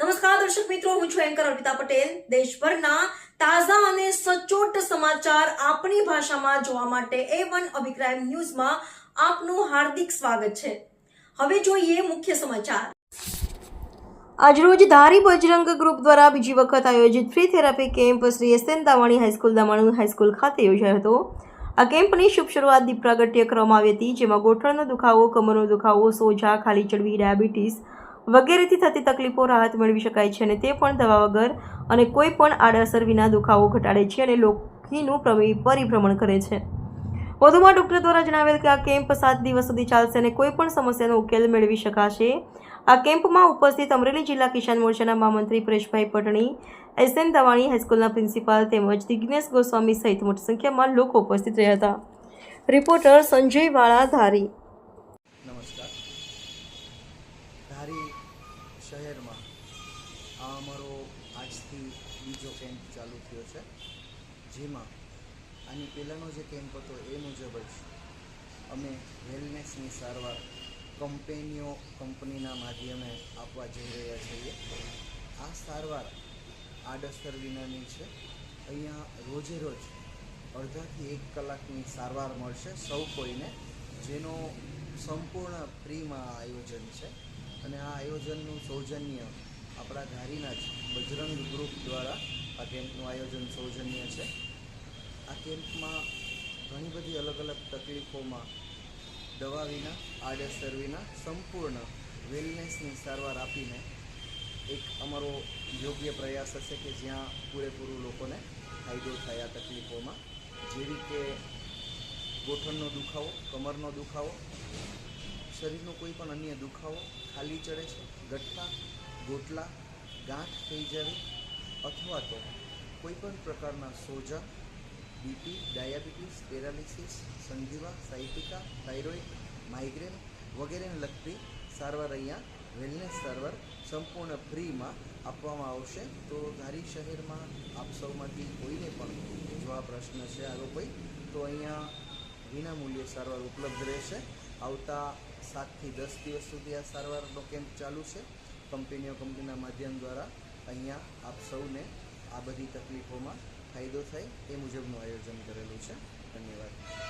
નમસ્કાર, દર્શક મિત્રો, હું છું એન્કર અર્પિતા પટેલ. દેશભરના તાજા અને સચોટ સમાચાર આપણી ભાષામાં જોવા માટે એ વન અભિપ્રાય ન્યૂઝમાં આપનું હાર્દિક સ્વાગત છે. હવે જોઈએ મુખ્ય સમાચાર. આજરોજ ધારી બજરંગ ગ્રુપ દ્વારા બીજી વખત આયોજિત free therapy camp Shri S N Davani high school Davani high school ખાતે યોજાયો હતો. આ કેમ્પની શુભ શરૂઆત દીપ પ્રાગટ્ય કરવામાં આવી હતી, જેમાં ગોઠણનો દુખાવો, કમરનો દુખાવો, સોજા, ખાલી ચડવી, ડાયાબિટીસ વગેરેથી થતી તકલીફો રાહત મેળવી શકાય છે અને તે પણ દવા વગર અને કોઈ પણ આડઅસર વિના દુખાવો ઘટાડે છે અને લોહીનું પરિભ્રમણ કરે છે. વધુમાં ડોક્ટર દ્વારા જણાવેલ કે આ કેમ્પ સાત દિવસ સુધી ચાલશે અને કોઈ પણ સમસ્યાનો ઉકેલ મેળવી શકાશે. આ કેમ્પમાં ઉપસ્થિત અમરેલી જિલ્લા કિસાન મોરચાના મહામંત્રી પરેશભાઈ પટણી એસએન દવાણી હાઈસ્કૂલના પ્રિન્સિપાલ તેમજ દિગ્નેશ ગોસ્વામી સહિત મોટી સંખ્યામાં લોકો ઉપસ્થિત રહ્યા હતા. રિપોર્ટર સંજય વાળા ધારી શહેરમાં આ અમારો આજથી બીજો કેમ્પ ચાલુ થયો છે, જેમાં આની પહેલાંનો જે કેમ્પ હતો એ મુજબ જ અમે વેલનેસની સારવાર કંપનીઓ કંપનીના માધ્યમે આપવા જઈ રહ્યા છીએ. આ સારવાર આડઅસર વિનાની છે. અહીંયા રોજે રોજ અડધાથી એક કલાકની સારવાર મળશે સૌ કોઈને, જેનો સંપૂર્ણ ફ્રીમાં આયોજન છે. અને આ આયોજનનું સૌજન્ય આપણા ધારીના જ બજરંગ ગ્રુપ દ્વારા આ કેમ્પનું આયોજન સૌજન્ય છે. આ કેમ્પમાં ઘણી બધી અલગ અલગ તકલીફોમાં દવા વિના આડઅસર વિના સંપૂર્ણ વેલનેસની સારવાર આપીને એક અમારો યોગ્ય પ્રયાસ હશે કે જ્યાં પૂરેપૂરું લોકોને ફાયદો થાય આ તકલીફોમાં. જેવી કે ગોઠણનો દુખાવો, કમરનો દુખાવો શરીરનો કોઈ પણ અન્ય દુખાવો ખાલી ચડે છે, ગઠ્ઠા, ગોટલા, ગાંઠ થઈ જવી અથવા તો કોઈ પણ પ્રકારના સોજા, બીપી, ડાયાબિટીસ, પેરાલિસિસ, સંધિવા, સાયટિકા, થાઇરોઇડ, માઇગ્રેન વગેરેને લગતી સારવાર અહીંયા વેલનેસ સારવાર સંપૂર્ણ ફ્રીમાં આપવામાં આવશે. તો ધારી શહેરમાં આપ સૌમાંથી કોઈને પણ જો આ પ્રશ્ન છે આવો કોઈ તો અહીંયા વિના મૂલ્યે સારવાર ઉપલબ્ધ રહેશે. આવતા સાતથી દસ દિવસ સુધી આ સારવારનો કેમ્પ ચાલુ છે. કંપનીઓ કંપનીના માધ્યમ દ્વારા અહીંયા આપ સૌને આ બધી તકલીફોમાં ફાયદો થાય એ મુજબનું આયોજન કરેલું છે. ધન્યવાદ.